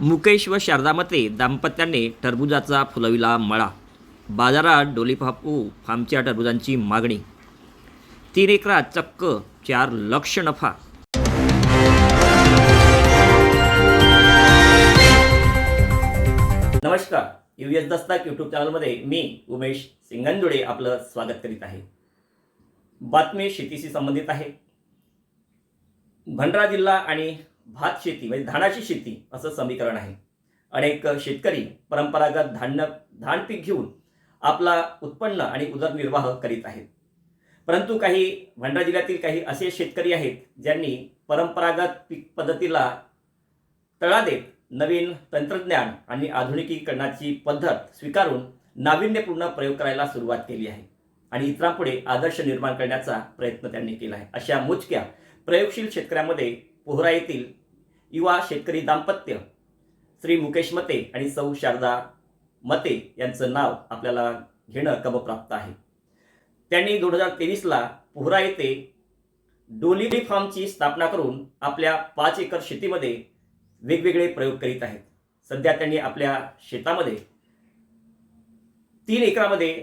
मुकेश व शारदामते दाम्पत्याने टरबुजाचा फुलविला मळा. बाजारात डोलीफापू फार्मच्या टरबुजांची मागणी. तीन एकरात चक्क चार लक्ष नफा. नमस्कार. यू एस दस्ताक यूट्यूब चॅनलमध्ये मी उमेश सिंगंदुडे आपलं स्वागत करीत आहे. बातमी शेतीशी संबंधित आहे. भंडारा जिल्हा आणि भात शेती म्हणजे धानाची शेती असं समीकरण आहे. अनेक शेतकरी परंपरागत धान्य धान पीक घेऊन आपला उत्पन्न आणि उदरनिर्वाह करीत आहेत. परंतु काही भंडारा जिल्ह्यातील काही असे शेतकरी आहेत ज्यांनी परंपरागत पीक पद्धतीला तळा देत नवीन तंत्रज्ञान आणि आधुनिकीकरणाची पद्धत स्वीकारून नाविन्यपूर्ण प्रयोग करायला सुरुवात केली आहे आणि इतरांपुढे आदर्श निर्माण करण्याचा प्रयत्न त्यांनी केला आहे. अशा मोजक्या प्रयोगशील शेतकऱ्यामध्ये पोहरा येथील युवा शेतकरी दाम्पत्य श्री मुकेश मते आणि सौ शारदा मते यांचं नाव आपल्याला घेणं कमप्राप्त आहे. त्यांनी दोन हजार तेवीसला पोहरा येथे डोलिव्हरी फार्मची स्थापना करून आपल्या पाच एकर शेतीमध्ये वेगवेगळे प्रयोग करीत आहेत. सध्या त्यांनी आपल्या शेतामध्ये तीन एकरामध्ये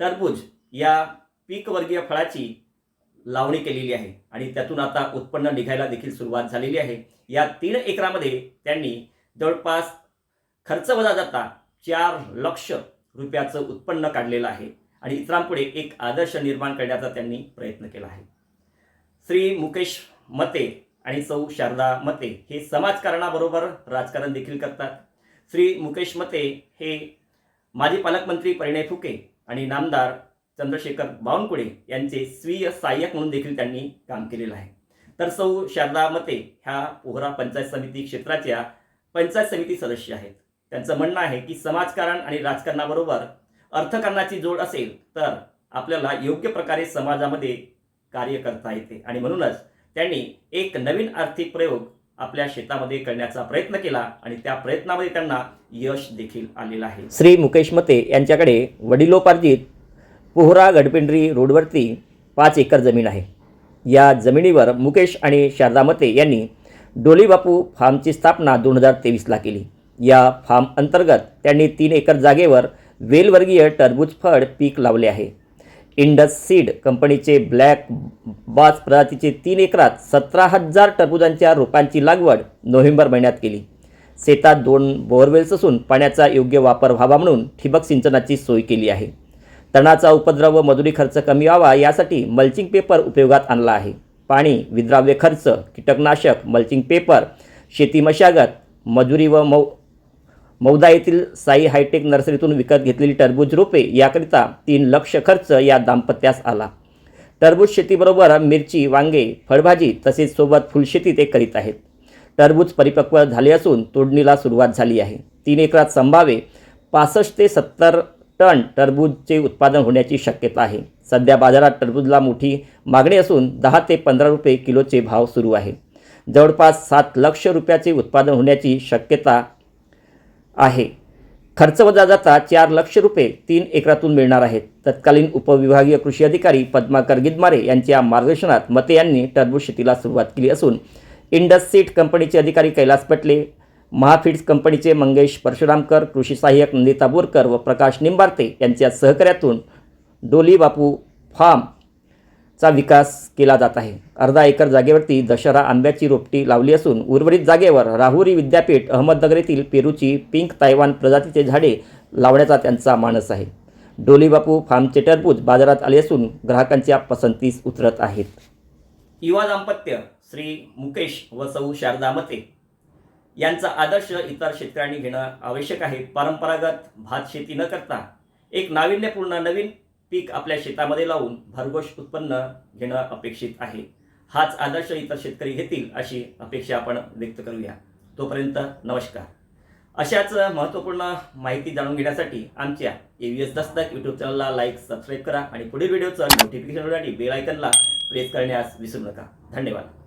टरबूज या पीकवर्गीय फळाची लावणी केलेली आहे. आणि त्यातून आता उत्पन्न निघायला देखील सुरुवात झालेली आहे. या तीन एकरामध्ये त्यांनी जवळपास खर्च वजा जाता चार लक्ष रुपयाचं उत्पन्न काढलेलं आहे. आणि इतरांपुढे एक आदर्श निर्माण करण्याचा त्यांनी प्रयत्न केला आहे. श्री मुकेश मते आणि सौ शारदा मते हे समाजकारणाबरोबर राजकारण देखील करतात. श्री मुकेश मते हे माजी पालकमंत्री परिणय फुके आणि नामदार चंद्रशेखर बावनकुळे यांचे स्वीय सहाय्यक म्हणून देखील त्यांनी काम केलेलं आहे. तर सौ शारदा मते ह्या पोहरा पंचायत समिती क्षेत्राच्या पंचायत समिती सदस्य आहेत. त्यांचं म्हणणं आहे की समाजकारण आणि राजकारणाबरोबर अर्थकारणाची जोड असेल तर आपल्याला योग्य प्रकारे समाजामध्ये कार्य करता येते. आणि म्हणूनच त्यांनी एक नवीन आर्थिक प्रयोग आपल्या शेतामध्ये करण्याचा प्रयत्न केला आणि त्या प्रयत्नामध्ये त्यांना यश देखील आलेलं आहे. श्री मुकेश मते यांच्याकडे वडिलोपार्जित पोहरा गडपिंडरी रोडवरती पाच एकर जमीन आहे. या जमिनीवर मुकेश आणि शारदा मते यांनी डोलीबापू फार्मची स्थापना दोन हजार तेवीसला केली. या फार्म अंतर्गत त्यांनी तीन एकर जागेवर वेलवर्गीय टरबूज फळ पीक लावले आहे. इंडस सीड कंपनीचे ब्लॅक बाज प्रजातीचे तीन एकरात सतरा हजार टरबुजांच्या रोपांची लागवड नोव्हेंबर महिन्यात केली. शेतात दोन बोअरवेल्स असून पाण्याचा योग्य वापर व्हावा म्हणून ठिबक सिंचनाची सोय केली आहे. तणाचा उपद्रव व मजुरी खर्च कमी व्हावा यासाठी मल्चिंग पेपर उपयोगात आणला आहे. पाणी विद्राव्य खर्च कीटकनाशक मल्चिंग पेपर शेती मशागत मजुरी व मौ मौदा येथील साई हायटेक नर्सरीतून विकत घेतलेली टरबूज रोपे याकरिता तीन लक्ष खर्च या दाम्पत्यास आला. टरबूज शेतीबरोबर मिरची वांगे फळभाजी तसेच सोबत फुलशेती ते करीत आहेत. टरबूज परिपक्व झाले असून तोडणीला सुरुवात झाली आहे. तीन एकरात संभाव्य पासष्ट ते सत्तर टन टरबूजचे उत्पादन होण्याची शक्यता आहे. सध्या बाजारात टरबूजला मोठी मागणी असून दहा ते पंधरा रुपये किलोचे भाव सुरू आहे. जवळपास सात लक्ष रुपयाचे उत्पादन होण्याची शक्यता आहे. खर्च वजा जाता चार लक्ष रुपये तीन एकरातून मिळणार आहेत. तत्कालीन उपविभागीय कृषी अधिकारी पद्माकर गिदमारे यांच्या मार्गदर्शनात मते यांनी टरबूज शेतीला सुरुवात केली असून इंडस सीट कंपनीचे अधिकारी कैलास पटले महाफिड्स कंपनीचे मंगेश परशुरामकर कृषी सहाय्यक नंदिता बोरकर व प्रकाश निंबारते यांच्या सहकार्यातून डोली बापू फार्मचा विकास केला जात आहे. अर्धा एकर जागेवरती दशहरा आंब्याची रोपटी लावली असून उर्वरित जागेवर राहुरी विद्यापीठ अहमदनगर येथील पेरूची पिंक तायवान प्रजातीचे झाडे लावण्याचा त्यांचा मानस आहे. डोलीबापू फार्मचे टरबूज बाजारात आले असून ग्राहकांच्या पसंतीस उतरत आहेत. युवा दाम्पत्य श्री मुकेश व सौ शारदा मते. यांचा आदर्श इतर शेतकऱ्यांनी घेणं आवश्यक आहे. परंपरागत भात शेती न करता एक नाविन्यपूर्ण नवीन पीक आपल्या शेतामध्ये लावून भरघोष उत्पन्न घेणं अपेक्षित आहे. हाच आदर्श इतर शेतकरी घेतील अशी अपेक्षा आपण व्यक्त करूया. तोपर्यंत नमस्कार. अशाच महत्त्वपूर्ण माहिती जाणून घेण्यासाठी आमच्या A V S Dastak YouTube चॅनलला लाईक सबस्क्राईब करा आणि पुढील व्हिडिओचं नोटिफिकेशनसाठी बेल आयकनला प्रेस करण्यास विसरू नका. धन्यवाद.